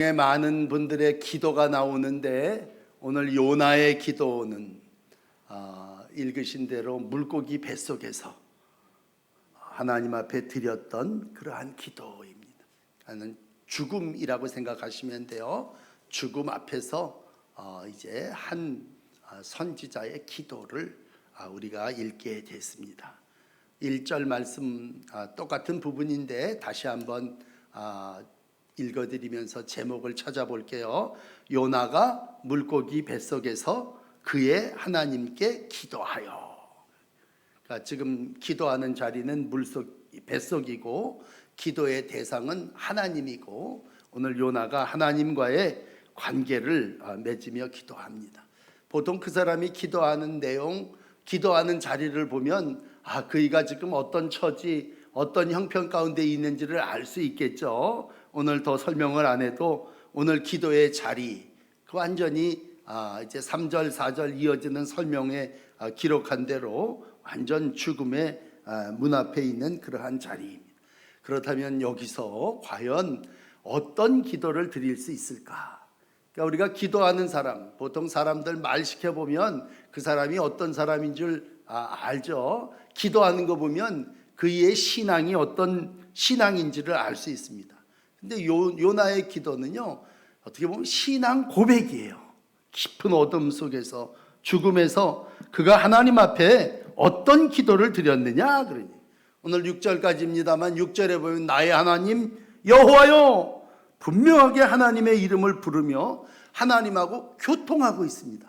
많은 분들의 기도가 나오는데 오늘 요나의 기도는 아, 읽으신 대로 물고기 뱃속에서 하나님 앞에 드렸던 그러한 기도입니다. 나는 죽음이라고 생각하시면 돼요. 죽음 앞에서 어, 이제 한 아, 선지자의 기도를 아, 우리가 읽게 됐습니다. 1절 말씀 아, 똑같은 부분인데 다시 한번 아, 읽어드리면서 제목을 찾아볼게요. 요나가 물고기 뱃속에서 그의 하나님께 기도하여. 그러니까 지금 기도하는 자리는 물속 뱃속이고 기도의 대상은 하나님이고 오늘 요나가 하나님과의 관계를 아, 맺으며 기도합니다. 보통 그 사람이 기도하는 내용, 기도하는 자리를 보면 아 그이가 지금 어떤 처지, 어떤 형편 가운데 있는지를 알 수 있겠죠. 오늘 더 설명을 안 해도 오늘 기도의 자리 그 완전히 아 이제 3절, 4절 이어지는 설명에 아, 기록한 대로 완전 죽음의 아, 문 앞에 있는 그러한 자리입니다. 그렇다면 여기서 과연 어떤 기도를 드릴 수 있을까? 그러니까 우리가 기도하는 사람, 보통 사람들 말 시켜 보면 그 사람이 어떤 사람인 줄 아, 알죠. 기도하는 거 보면 그의 신앙이 어떤 신앙인지를 알 수 있습니다. 근데 요, 요나의 기도는요, 어떻게 보면 신앙 고백이에요. 깊은 어둠 속에서 죽음에서 그가 하나님 앞에 어떤 기도를 드렸느냐 그러니 오늘 6절까지입니다만 6절에 보면 나의 하나님 여호와여 분명하게 하나님의 이름을 부르며 하나님하고 교통하고 있습니다.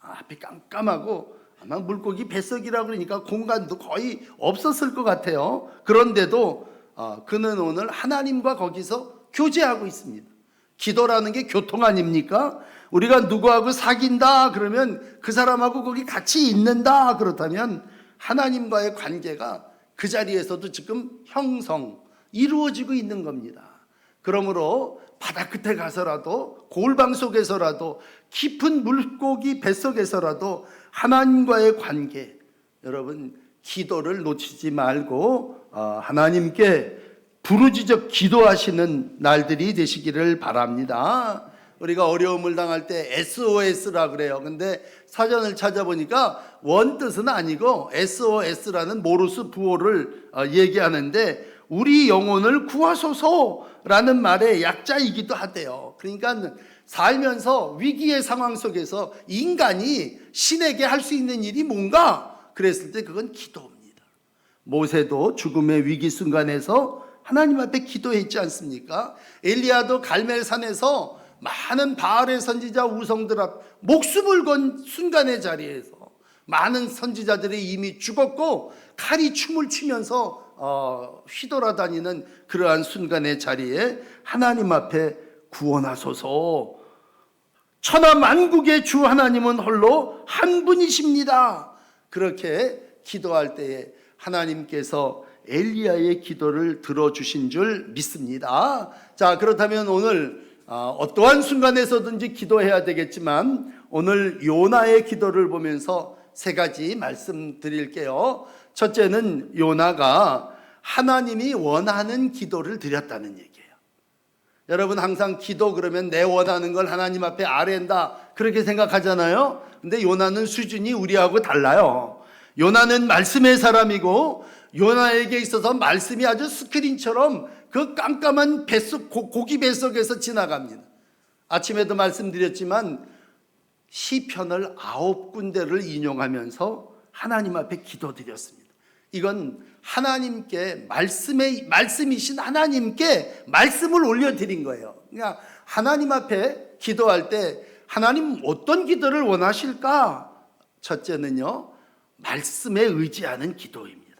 아, 앞이 깜깜하고 아마 물고기 뱃속이라 그러니까 공간도 거의 없었을 것 같아요. 그런데도 어, 그는 오늘 하나님과 거기서 교제하고 있습니다. 기도라는 게 교통 아닙니까? 우리가 누구하고 사귄다 그러면 그 사람하고 거기 같이 있는다 그렇다면 하나님과의 관계가 그 자리에서도 지금 형성 이루어지고 있는 겁니다. 그러므로 바다 끝에 가서라도 골방 속에서라도 깊은 물고기 뱃속에서라도 하나님과의 관계 여러분 기도를 놓치지 말고 어, 하나님께 부르짖어 기도하시는 날들이 되시기를 바랍니다. 우리가 어려움을 당할 때 SOS라 그래요. 근데 사전을 찾아보니까 원 뜻은 아니고 SOS라는 모르스 부호를 어, 얘기하는데 우리 영혼을 구하소서라는 말의 약자이기도 하대요. 그러니까 살면서 위기의 상황 속에서 인간이 신에게 할 수 있는 일이 뭔가 그랬을 때 그건 기도입니다. 모세도 죽음의 위기 순간에서 하나님 앞에 기도했지 않습니까? 엘리야도 갈멜산에서 많은 바알의 선지자 우성들 앞 목숨을 건 순간의 자리에서 많은 선지자들이 이미 죽었고 칼이 춤을 추면서 어, 휘돌아다니는 그러한 순간의 자리에 하나님 앞에 구원하소서. 천하 만국의 주 하나님은 홀로 한 분이십니다. 그렇게 기도할 때에 하나님께서 엘리야의 기도를 들어주신 줄 믿습니다. 자, 그렇다면 오늘 어, 어떠한 순간에서든지 기도해야 되겠지만 오늘 요나의 기도를 보면서 세 가지 말씀드릴게요. 첫째는 요나가 하나님이 원하는 기도를 드렸다는 얘기예요. 여러분 항상 기도 그러면 내 원하는 걸 하나님 앞에 아랜다 그렇게 생각하잖아요. 근데 요나는 수준이 우리하고 달라요. 요나는 말씀의 사람이고 요나에게 있어서 말씀이 아주 스크린처럼 그 깜깜한 뱃속 고기 뱃속에서 지나갑니다. 아침에도 말씀드렸지만 시편을 아홉 군데를 인용하면서 하나님 앞에 기도드렸습니다. 이건 하나님께 말씀의 말씀이신 하나님께 말씀을 올려 드린 거예요. 그러니까 하나님 앞에 기도할 때 하나님 어떤 기도를 원하실까? 첫째는요 말씀에 의지하는 기도입니다.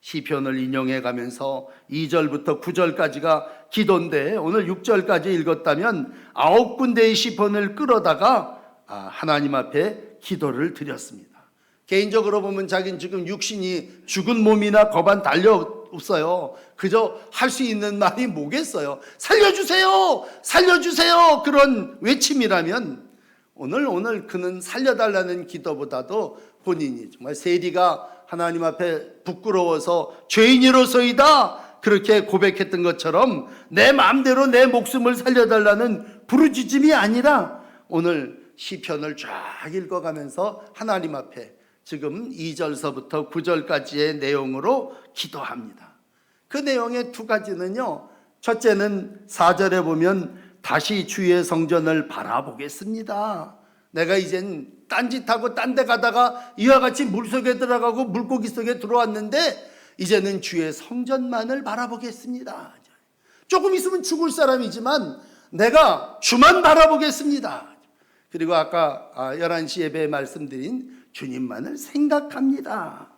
시편을 인용해 가면서 2절부터 9절까지가 기도인데 오늘 6절까지 읽었다면 아홉 군데의 시편을 끌어다가 아, 하나님 앞에 기도를 드렸습니다. 개인적으로 보면 자기는 지금 육신이 죽은 몸이나 거반 달려 없어요. 그저 할 수 있는 말이 뭐겠어요? 살려주세요! 살려주세요! 그런 외침이라면 오늘 오늘 그는 살려달라는 기도보다도 본인이 정말 세리가 하나님 앞에 부끄러워서 죄인으로서이다 그렇게 고백했던 것처럼 내 마음대로 내 목숨을 살려달라는 부르짖음이 아니라 오늘 시편을 쫙 읽어가면서 하나님 앞에 지금 2절서부터 9절까지의 내용으로 기도합니다. 그 내용의 두 가지는요. 첫째는 4절에 보면 다시 주의 성전을 바라보겠습니다. 내가 이젠 딴짓하고 딴 데 가다가 이와 같이 물 속에 들어가고 물고기 속에 들어왔는데 이제는 주의 성전만을 바라보겠습니다. 조금 있으면 죽을 사람이지만 내가 주만 바라보겠습니다. 그리고 아까 11시 예배에 말씀드린 주님만을 생각합니다.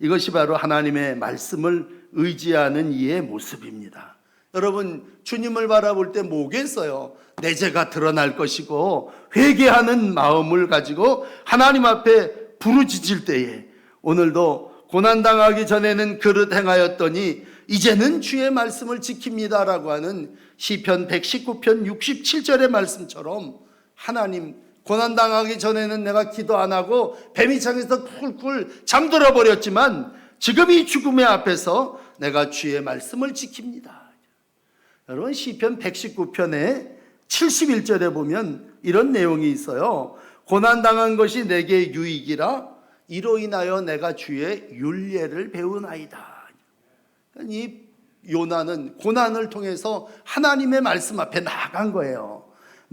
이것이 바로 하나님의 말씀을 의지하는 이의 모습입니다. 여러분, 주님을 바라볼 때 뭐겠어요? 내 죄가 드러날 것이고 회개하는 마음을 가지고 하나님 앞에 부르짖을 때에 오늘도 고난 당하기 전에는 그릇 행하였더니 이제는 주의 말씀을 지킵니다라고 하는 시편 119편 67절의 말씀처럼 하나님 고난 당하기 전에는 내가 기도 안 하고 뱀이창에서 쿨쿨 잠들어 버렸지만 지금 이 죽음의 앞에서 내가 주의 말씀을 지킵니다. 여러분 시편 119편에 71절에 보면 이런 내용이 있어요. 고난 당한 것이 내게 유익이라 이로 인하여 내가 주의 윤례를 배우나이다. 이 요나는 고난을 통해서 하나님의 말씀 앞에 나간 거예요.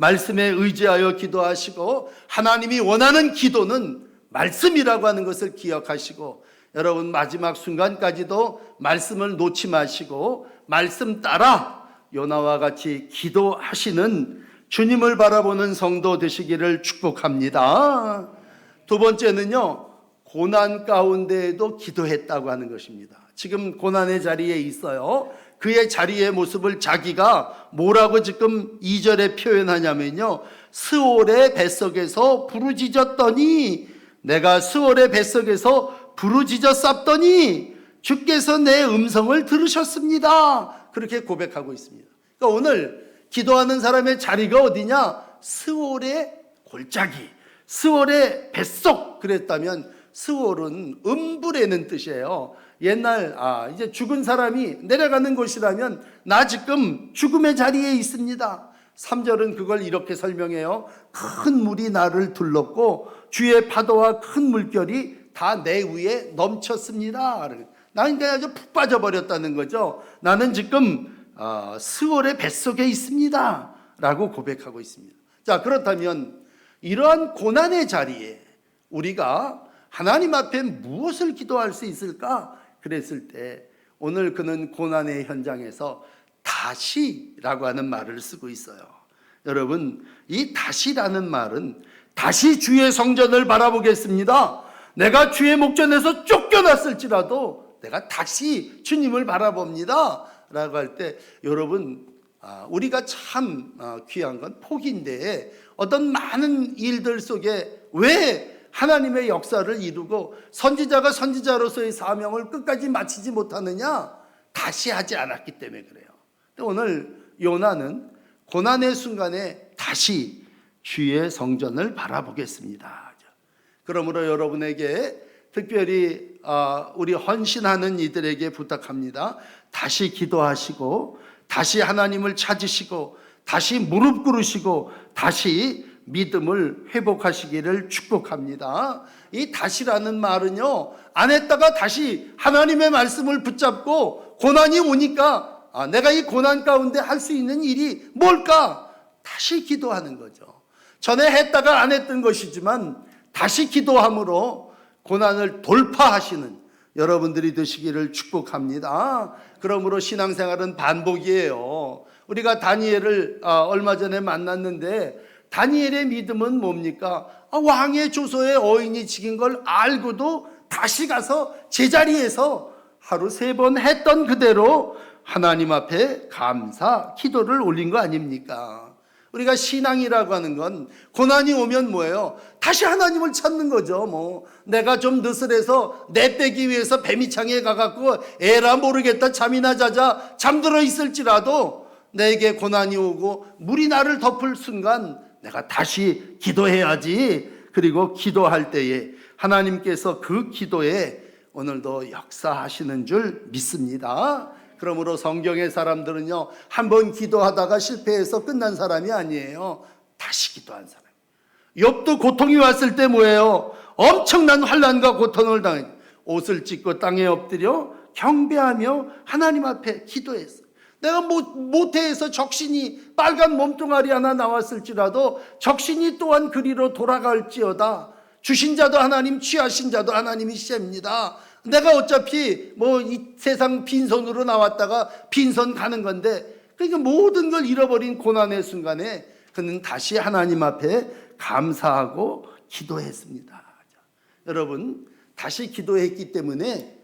말씀에 의지하여 기도하시고 하나님이 원하는 기도는 말씀이라고 하는 것을 기억하시고 여러분 마지막 순간까지도 말씀을 놓지 마시고 말씀 따라 요나와 같이 기도하시는 주님을 바라보는 성도 되시기를 축복합니다. 두 번째는요, 고난 가운데에도 기도했다고 하는 것입니다. 지금 고난의 자리에 있어요. 그의 자리의 모습을 자기가 뭐라고 지금 2절에 표현하냐면요. 스올의 뱃속에서 부르짖었더니 내가 스올의 뱃속에서 부르짖어 쌌더니 주께서 내 음성을 들으셨습니다. 그렇게 고백하고 있습니다. 그러니까 오늘 기도하는 사람의 자리가 어디냐? 스올의 골짜기, 스올의 뱃속 그랬다면 스올은 음부라는 뜻이에요. 옛날 아 이제 죽은 사람이 내려가는 곳이라면 나 지금 죽음의 자리에 있습니다. 3절은 그걸 이렇게 설명해요. 큰 물이 나를 둘렀고 주의 파도와 큰 물결이 다 내 위에 넘쳤습니다. 나는 그냥 아주 푹 빠져버렸다는 거죠. 나는 지금 어, 스월의 뱃속에 있습니다. 라고 고백하고 있습니다. 자, 그렇다면 이러한 고난의 자리에 우리가 하나님 앞에 무엇을 기도할 수 있을까? 그랬을 때 오늘 그는 고난의 현장에서 다시라고 하는 말을 쓰고 있어요. 여러분, 이 다시라는 말은 다시 주의 성전을 바라보겠습니다. 내가 주의 목전에서 쫓겨났을지라도 내가 다시 주님을 바라봅니다. 라고 할 때 여러분, 아, 우리가 참 아, 귀한 건 복인데 어떤 많은 일들 속에 왜 하나님의 역사를 이루고 선지자가 선지자로서의 사명을 끝까지 마치지 못하느냐? 다시 하지 않았기 때문에 그래요. 오늘 요나는 고난의 순간에 다시 주의 성전을 바라보겠습니다. 그러므로 여러분에게 특별히 아, 우리 헌신하는 이들에게 부탁합니다. 다시 기도하시고 다시 하나님을 찾으시고 다시 무릎 꿇으시고 다시 믿음을 회복하시기를 축복합니다. 이 다시라는 말은요, 안 했다가 다시 하나님의 말씀을 붙잡고 고난이 오니까 아, 내가 이 고난 가운데 할 수 있는 일이 뭘까? 다시 기도하는 거죠. 전에 했다가 안 했던 것이지만 다시 기도함으로 고난을 돌파하시는 여러분들이 되시기를 축복합니다. 그러므로 신앙생활은 반복이에요. 우리가 다니엘을 아, 얼마 전에 만났는데 다니엘의 믿음은 뭡니까? 아, 왕의 조소에 어인이 지긴 걸 알고도 다시 가서 제자리에서 하루 세 번 했던 그대로 하나님 앞에 감사 기도를 올린 거 아닙니까? 우리가 신앙이라고 하는 건 고난이 오면 뭐예요? 다시 하나님을 찾는 거죠. 뭐 내가 좀 느슬해서 내 빼기 위해서 뱀이창에 가갖고 에라 모르겠다 잠이나 자자 잠들어 있을지라도 내게 고난이 오고 물이 나를 덮을 순간 내가 다시 기도해야지. 그리고 기도할 때에 하나님께서 그 기도에 오늘도 역사하시는 줄 믿습니다. 그러므로 성경의 사람들은요, 한 번 기도하다가 실패해서 끝난 사람이 아니에요. 다시 기도한 사람. 욥도 고통이 왔을 때 뭐예요? 엄청난 환란과 고통을 당해 옷을 찢고 땅에 엎드려 경배하며 하나님 앞에 기도했어. 내가 못, 모태에서 적신이 빨간 몸뚱아리 하나 나왔을지라도 적신이 또한 그리로 돌아갈지어다. 주신 자도 하나님, 취하신 자도 하나님이십니다. 내가 어차피 뭐 이 세상 빈손으로 나왔다가 빈손 가는 건데 그러니까 모든 걸 잃어버린 고난의 순간에 그는 다시 하나님 앞에 감사하고 기도했습니다. 여러분, 다시 기도했기 때문에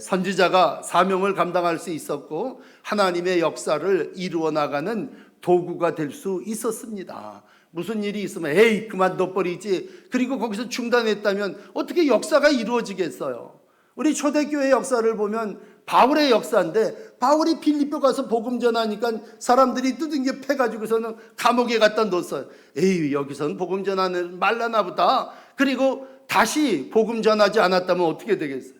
선지자가 사명을 감당할 수 있었고 하나님의 역사를 이루어 나가는 도구가 될 수 있었습니다. 무슨 일이 있으면 에이 그만둬 버리지. 그리고 거기서 중단했다면 어떻게 역사가 이루어지겠어요? 우리 초대교회 역사를 보면 바울의 역사인데 바울이 빌립보 가서 복음 전하니까 사람들이 두둥겨 패가지고서는 감옥에 갖다 놓았어요. 에이 여기서는 복음 전하는 말라나 보다. 그리고 다시 복음 전하지 않았다면 어떻게 되겠어요?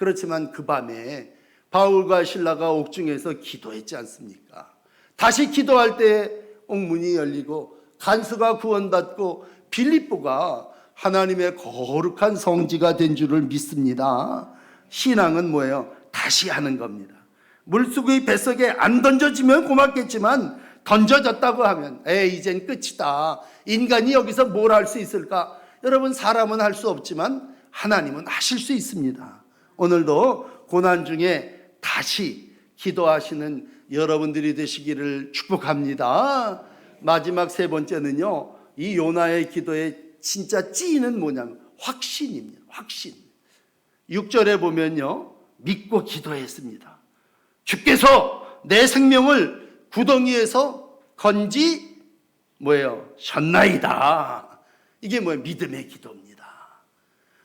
그렇지만 그 밤에 바울과 신라가 옥중에서 기도했지 않습니까? 다시 기도할 때 옥문이 열리고 간수가 구원받고 빌립보가 하나님의 거룩한 성지가 된 줄을 믿습니다. 신앙은 뭐예요? 다시 하는 겁니다. 물속의 뱃속에 안 던져지면 고맙겠지만 던져졌다고 하면 에 이젠 끝이다. 인간이 여기서 뭘 할 수 있을까? 여러분 사람은 할 수 없지만 하나님은 하실 수 있습니다. 오늘도 고난 중에 다시 기도하시는 여러분들이 되시기를 축복합니다. 마지막 세 번째는요. 이 요나의 기도의 진짜 찌는 뭐냐면 확신입니다. 확신. 6절에 보면요. 믿고 기도했습니다. 주께서 내 생명을 구덩이에서 건지 뭐예요? 셨나이다. 이게 뭐예요? 믿음의 기도입니다.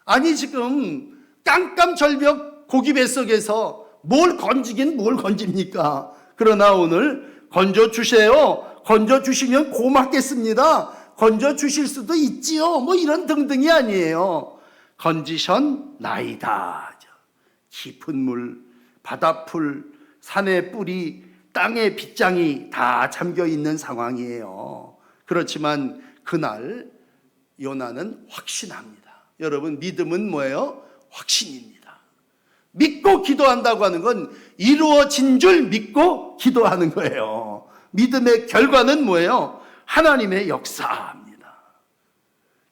아니 지금 깜깜절벽 고기 뱃속에서 뭘 건지긴 뭘 건집니까? 그러나 오늘 건져 주세요. 건져 주시면 고맙겠습니다. 건져 주실 수도 있지요. 뭐 이런 등등이 아니에요. 건지션 나이다. 깊은 물, 바다풀, 산의 뿌리, 땅의 빗장이 다 잠겨 있는 상황이에요. 그렇지만 그날 요나는 확신합니다. 여러분 믿음은 뭐예요? 확신입니다. 믿고 기도한다고 하는 건 이루어진 줄 믿고 기도하는 거예요. 믿음의 결과는 뭐예요? 하나님의 역사입니다.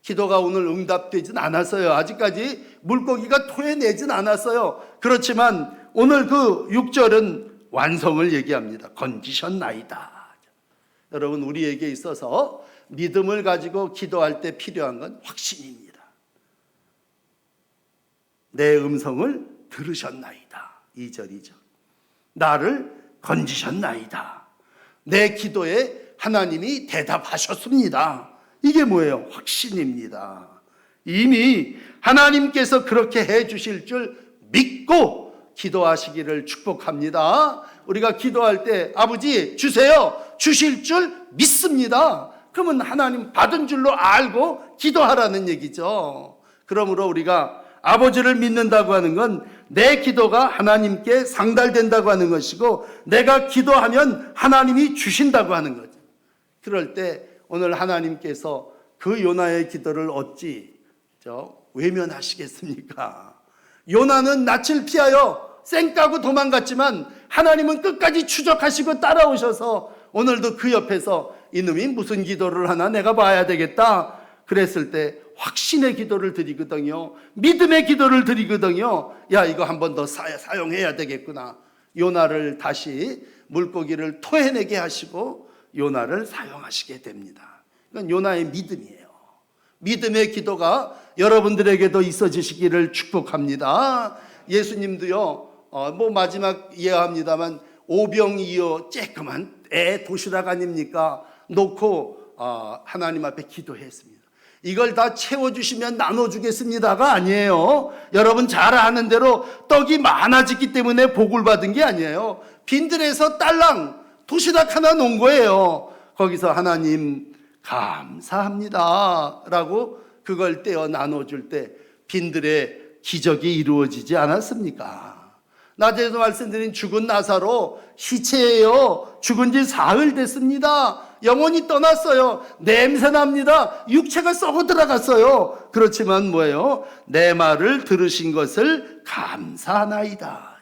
기도가 오늘 응답되진 않았어요. 아직까지 물고기가 토해내진 않았어요. 그렇지만 오늘 그 6절은 완성을 얘기합니다. 건지셨나이다. 여러분, 우리에게 있어서 믿음을 가지고 기도할 때 필요한 건 확신입니다. 내 음성을 들으셨나이다. 2절이죠. 나를 건지셨나이다. 내 기도에 하나님이 대답하셨습니다. 이게 뭐예요? 확신입니다. 이미 하나님께서 그렇게 해 주실 줄 믿고 기도하시기를 축복합니다. 우리가 기도할 때 아버지 주세요. 주실 줄 믿습니다. 그러면 하나님 받은 줄로 알고 기도하라는 얘기죠. 그러므로 우리가 아버지를 믿는다고 하는 건 내 기도가 하나님께 상달된다고 하는 것이고 내가 기도하면 하나님이 주신다고 하는 거죠. 그럴 때 오늘 하나님께서 그 요나의 기도를 어찌 저 외면하시겠습니까? 요나는 낯을 피하여 쌩까고 도망갔지만 하나님은 끝까지 추적하시고 따라오셔서 오늘도 그 옆에서 이놈이 무슨 기도를 하나 내가 봐야 되겠다. 그랬을 때 확신의 기도를 드리거든요. 믿음의 기도를 드리거든요. 야, 이거 한 번 더 사용해야 되겠구나. 요나를 다시 물고기를 토해내게 하시고 요나를 사용하시게 됩니다. 이건 요나의 믿음이에요. 믿음의 기도가 여러분들에게도 있어지시기를 축복합니다. 예수님도요, 어, 뭐 마지막 이해합니다만 오병이어 쬐끄만 애 도시락 아닙니까? 놓고 어, 하나님 앞에 기도했습니다. 이걸 다 채워주시면 나눠주겠습니다가 아니에요. 여러분 잘 아는 대로 떡이 많아졌기 때문에 복을 받은 게 아니에요. 빈들에서 딸랑 도시락 하나 놓은 거예요. 거기서 하나님 감사합니다. 라고 그걸 떼어 나눠줄 때 빈들의 기적이 이루어지지 않았습니까? 낮에도 말씀드린 죽은 나사로 시체예요. 죽은 지 사흘 됐습니다. 영혼이 떠났어요. 냄새 납니다. 육체가 썩어 들어갔어요. 그렇지만 뭐예요? 내 말을 들으신 것을 감사하나이다.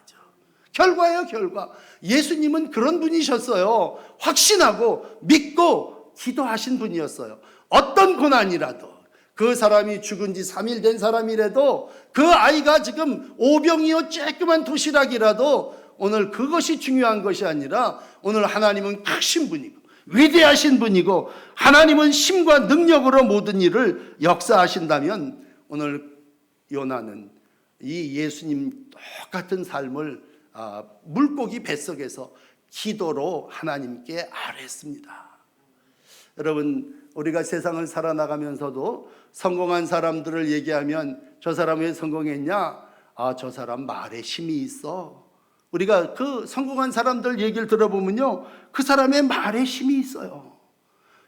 결과예요, 결과. 예수님은 그런 분이셨어요. 확신하고 믿고 기도하신 분이었어요. 어떤 고난이라도 그 사람이 죽은 지 3일 된 사람이라도 그 아이가 지금 오병이어 쬐끄만 도시락이라도 오늘 그것이 중요한 것이 아니라 오늘 하나님은 크신 분이고 위대하신 분이고 하나님은 힘과 능력으로 모든 일을 역사하신다면 오늘 요나는 이 예수님 똑같은 삶을 아, 물고기 뱃속에서 기도로 하나님께 아뢰었습니다. 여러분 우리가 세상을 살아나가면서도 성공한 사람들을 얘기하면 저 사람 왜 성공했냐? 아, 저 사람 말에 힘이 있어. 우리가 그 성공한 사람들 얘기를 들어보면요. 그 사람의 말에 힘이 있어요.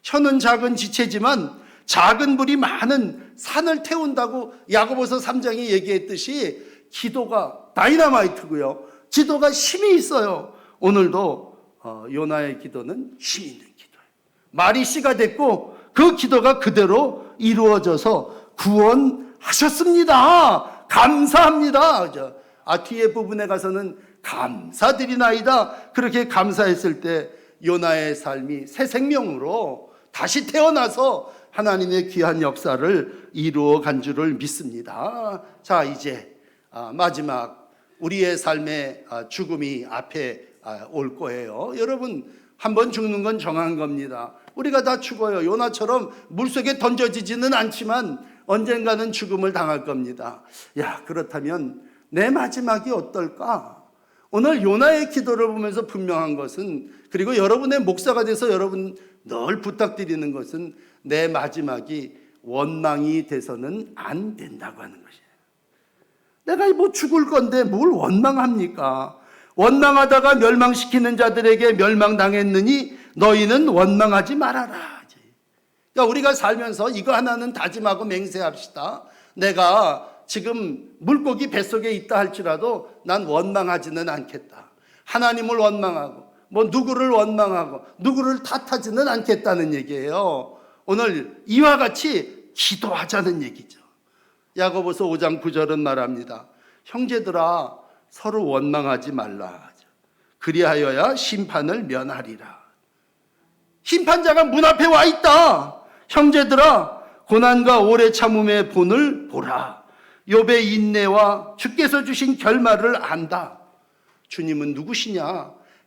혀는 작은 지체지만 작은 불이 많은 산을 태운다고 야고보서 3장이 얘기했듯이 기도가 다이나마이트고요. 기도가 힘이 있어요. 오늘도 어, 요나의 기도는 힘 있는 기도예요. 말이 씨가 됐고 그 기도가 그대로 이루어져서 구원하셨습니다. 감사합니다. 저, 아 뒤에 부분에 가서는 감사드리나이다. 그렇게 감사했을 때 요나의 삶이 새 생명으로 다시 태어나서 하나님의 귀한 역사를 이루어 간 줄을 믿습니다. 자, 이제 아, 마지막 우리의 삶의 아, 죽음이 앞에 아, 올 거예요. 여러분, 한 번 죽는 건 정한 겁니다. 우리가 다 죽어요. 요나처럼 물속에 던져지지는 않지만 언젠가는 죽음을 당할 겁니다. 야, 그렇다면 내 마지막이 어떨까? 오늘 요나의 기도를 보면서 분명한 것은 그리고 여러분의 목사가 돼서 여러분 늘 부탁드리는 것은 내 마지막이 원망이 돼서는 안 된다고 하는 것이에요. 내가 뭐 죽을 건데 뭘 원망합니까? 원망하다가 멸망시키는 자들에게 멸망당했느니 너희는 원망하지 말아라. 그러니까 우리가 살면서 이거 하나는 다짐하고 맹세합시다. 내가 지금 물고기 뱃속에 있다 할지라도 난 원망하지는 않겠다. 하나님을 원망하고 뭐 누구를 원망하고 누구를 탓하지는 않겠다는 얘기예요. 오늘 이와 같이 기도하자는 얘기죠. 야고보서 5장 9절은 말합니다. 형제들아 서로 원망하지 말라. 그리하여야 심판을 면하리라. 심판자가 문 앞에 와 있다. 형제들아 고난과 오래 참음의 본을 보라. 욥의 인내와 주께서 주신 결말을 안다. 주님은 누구시냐?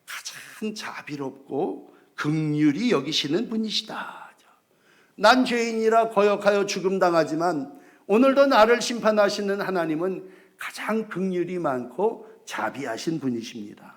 가장 자비롭고 극률이 여기시는 분이시다. 난 죄인이라 거역하여 죽음 당하지만 오늘도 나를 심판하시는 하나님은 가장 극률이 많고 자비하신 분이십니다.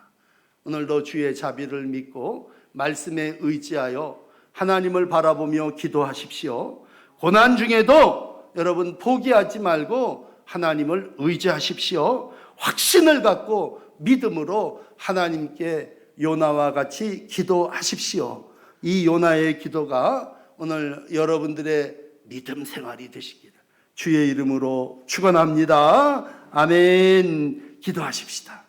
오늘도 주의 자비를 믿고 말씀에 의지하여 하나님을 바라보며 기도하십시오. 고난 중에도 여러분 포기하지 말고 하나님을 의지하십시오. 확신을 갖고 믿음으로 하나님께 요나와 같이 기도하십시오. 이 요나의 기도가 오늘 여러분들의 믿음 생활이 되시기를 주의 이름으로 축원합니다. 아멘. 기도하십시다.